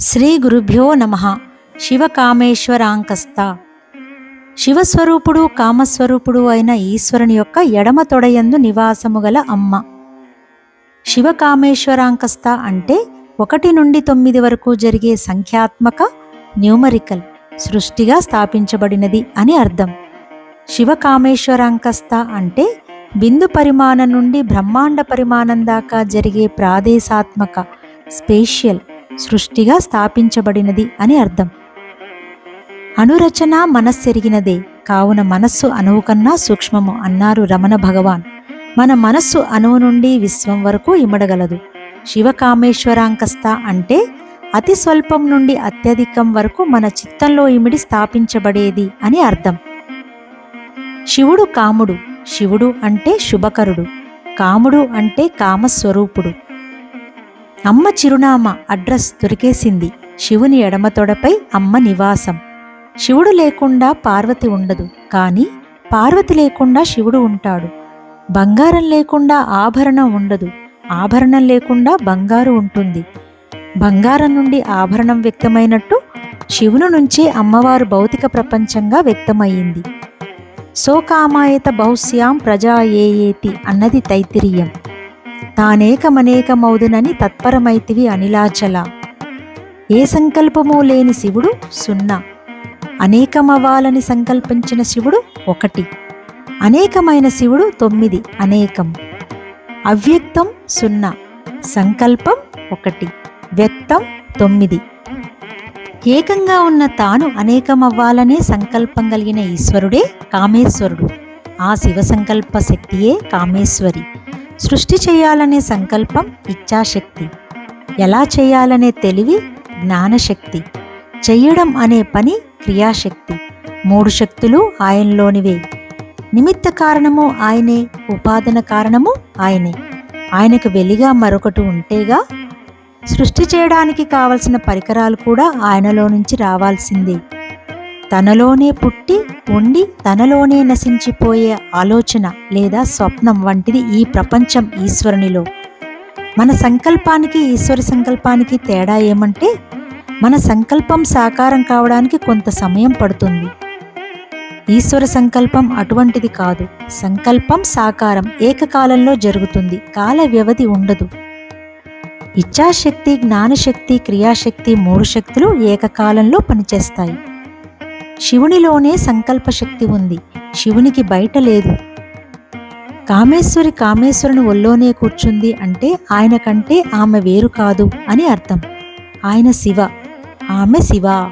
శ్రీ గురుభ్యో నమ. శివకామేశ్వరాంకస్త శివస్వరూపుడు కామస్వరూపుడు అయిన ఈశ్వరుని యొక్క ఎడమ తొడయందు నివాసము గల అమ్మ. శివకామేశ్వరాంకస్త అంటే ఒకటి నుండి తొమ్మిది వరకు జరిగే సంఖ్యాత్మక న్యూమరికల్ సృష్టిగా స్థాపించబడినది అని అర్థం. శివకామేశ్వరాంకస్త అంటే బిందు పరిమాణం నుండి బ్రహ్మాండ పరిమాణం దాకా జరిగే ప్రాదేశాత్మక స్పేషియల్ సృష్టిగా స్థాపించబడినది అని అర్థం. అనురచన మనస్సెరిగినదే. కావున మనస్సు అణువు కన్నా సూక్ష్మము అన్నారు రమణ భగవాన్. మన మనస్సు అణువు నుండి విశ్వం వరకు ఇమడగలదు. శివకామేశ్వరాంకస్త అంటే అతి స్వల్పం నుండి అత్యధికం వరకు మన చిత్తంలో ఇమిడి స్థాపించబడేది అని అర్థం. శివుడు కాముడు. శివుడు అంటే శుభకరుడు. కాముడు అంటే కామస్వరూపుడు. అమ్మ చిరునామా అడ్రస్ దొరికేసింది. శివుని ఎడమ తొడపై అమ్మ నివాసం. శివుడు లేకుండా పార్వతి ఉండదు. కానీ పార్వతి లేకుండా శివుడు ఉంటాడు. బంగారం లేకుండా ఆభరణం ఉండదు. ఆభరణం లేకుండా బంగారు ఉంటుంది. బంగారం నుండి ఆభరణం వ్యక్తమైనట్టు శివుని నుంచే అమ్మవారు భౌతిక ప్రపంచంగా వ్యక్తమయ్యింది. సోకామాయత బహుశ్యాం ప్రజా ఏయేతి అన్నది తైతిరీయం తానేకమనేకమౌదునని తత్పరమైతివి అనిలాచల. ఏ సంకల్పమూ లేని శివుడు సున్నా. అనేకమవ్వాలని సంకల్పించిన శివుడు ఒకటి. అనేకమైన శివుడు తొమ్మిది అనేకం. అవ్యక్తం సున్నా. సంకల్పం ఒకటి. వ్యక్తం తొమ్మిది. ఏకంగా ఉన్న తాను అనేకమవ్వాలనే సంకల్పం కలిగిన ఈశ్వరుడే కామేశ్వరుడు. ఆ శివ సంకల్ప శక్తియే కామేశ్వరి. సృష్టి చేయాలనే సంకల్పం ఇచ్ఛాశక్తి ఎలా చేయాలనే తెలివి జ్ఞానశక్తి. చెయ్యడం అనే పని క్రియాశక్తి. మూడు శక్తులు ఆయనలోనివే. నిమిత్త కారణము ఆయనే ఉపాదన కారణము ఆయనే. ఆయనకు వెలిగా మరొకటి ఉంటేగా సృష్టి చేయడానికి కావలసిన పరికరాలు కూడా ఆయనలో నుంచి రావాల్సిందే. తనలోనే పుట్టి ఉండి తనలోనే నశించిపోయే ఆలోచన లేదా స్వప్నం వంటిది ఈ ప్రపంచం ఈశ్వరునిలో. మన సంకల్పానికి ఈశ్వర సంకల్పానికి తేడా ఏమంటే మన సంకల్పం సాకారం కావడానికి కొంత సమయం పడుతుంది. ఈశ్వర సంకల్పం అటువంటిది కాదు. సంకల్పం సాకారం ఏకకాలంలో జరుగుతుంది. కాల వ్యవధి ఉండదు. ఇచ్ఛాశక్తి జ్ఞానశక్తి క్రియాశక్తి మూడు శక్తులు ఏకకాలంలో పనిచేస్తాయి. శివునిలోనే సంకల్ప శక్తి ఉంది. శివునికి బయట లేదు. కామేశ్వరి కామేశ్వరుని ఒల్లోనే కూర్చుంది అంటే ఆయన కంటే ఆమె వేరు కాదు అని అర్థం. ఆయన శివ. ఆమె శివ.